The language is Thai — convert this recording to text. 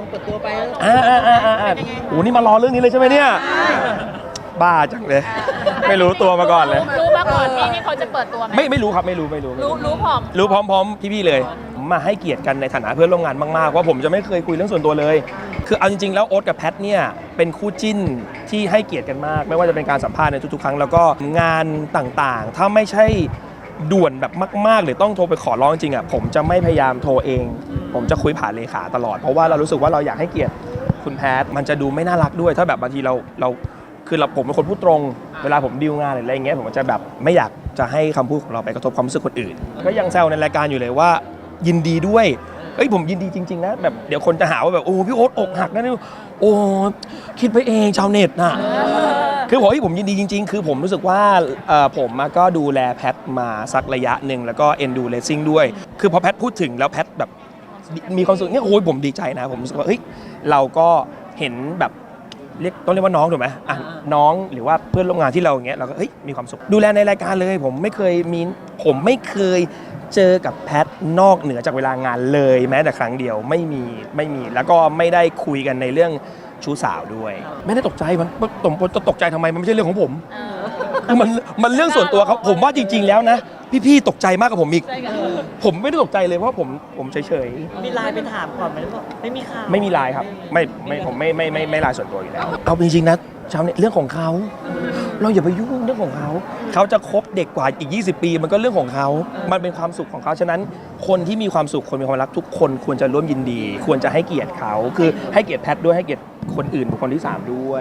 ต้องเปิดตัวไปแล้วอ่าอ่าอ่าอ่าอ่าโอ้นี่มารอเรื่องนี้เลยใช่ไหมเนี่ย บ้าจังเลย ไม่รู้ตัวมาก่อนเลย รู้มาก่อนพี่นี่เขาจะเปิดตัวไหมไม่ไม่รู้ครับไม่รู้ไม่รู้ไม่รู้ รู้พร้อมรู้พร้อมๆพี่ๆเลยผมมาให้เกียรติกันในฐานะเพื่อนร่วมงานมากๆว่าผมจะไม่เคยคุยเรื่องส่วนตัวเลย คือเอาจริงๆ แล้วโอ๊ตกับแพทเนี่ยเป็นคู่จิ้นที่ให้เกียรติกันมาก ไม่ว่าจะเป็นการสัมภาษณ์ในทุกๆ ครั้งแล้วก็งานต่างๆ ถ้าไม่ใช่ด่วนแบบมาก ๆ หรือต้องโทรไปขอร้องจริงอะผมจะไม่พยายามโทรเอง ผมจะคุยผ่านเลขาตลอด เพราะว่าเรารู้สึกว่าเราอยากให้เกียรติคุณแพทมันจะดูไม่น่ารักด้วย ถ้าแบบบางทีเราเราคือเราผมเป็นคนพูดตรง เวลาผมดีลงานหรืออะไรอย่างเงี้ยผมจะแบบไม่อยากจะให้คำพูดของเราไปกระทบความรู้สึกคนอื่น ก็ยังแซวในรายการอยู่เลยว่า ยินดีด้วยเอ้ยผมยินดีจริงๆนะแบบเดี๋ยวคนจะหาว่าแบบโอ้พี่โอ๊ตอกหักนะนี่โอ้คิดไปเองชาวเน็ตน่ะคือผมที่ผมยินดีจริง ๆ คือผมรู้สึกว่าผมก็ดูแลแพทมาสักระยะหนึ่งแล้วก็เอ็นดูเลสซิ่งด้วย คือพอแพทพูดถึงแล้วแพทแบบ มีความสุขเนี่ยโอ้ยผมดีใจนะ ผมรู้สึกว่าเฮ้ยเราก็เห็นแบบเรียกต้องเรียกว่าน้องถูกไหมอะน้องหรือว่าเพื่อนร่วมงานที่เราอย่างเงี้ยเราก็เฮ้ยมีความสุขดูแลในรายการเลย ผมไม่เคยมีผมไม่เคยเจอกับแพทนอกเหนือจากเวลางานเลย แม้แต่ครั้งเดียวไม่มีไม่มี แล้วก็ไม่ได้คุยกันในเรื่องชู้สาวด้วย ไม่ได้ตกใจมันผมจะตกใจทำไมมันไม่ใช่เรื่องของผมคือมันมันเรื่องส่วนตัวเขาผมว่าจริง ๆ แล้วนะ พี่ๆตกใจมากกว่าผมอีก ผมไม่ได้ตกใจเลยเพราะผมผมเฉยมีไลน์ไปถามก่อนไหมหรือเปล่าไม่มีข่าวๆไม่มีไลน์ครับ ไม่ไม่ผมไม่ไม่ไม่ไม่ไลน์ส่วนตัวอยู่แล้วเอาจริงๆนะชาวเน็ตเรื่องของเขา เราอย่าไปยุ่งเรื่องของเขา เขาจะคบเด็กกว่าอีก 20 ปี มันก็เรื่องของเขา มันเป็นความสุขของเขาฉะนั้น คนที่มีความสุขคนมีความรักทุกคนควรจะร่วมยินดี ควรจะให้เกียรติเขา คือให้เกียรติแพทย์ด้วยให้เกียรติคนอื่นบุคคลที่สามด้วย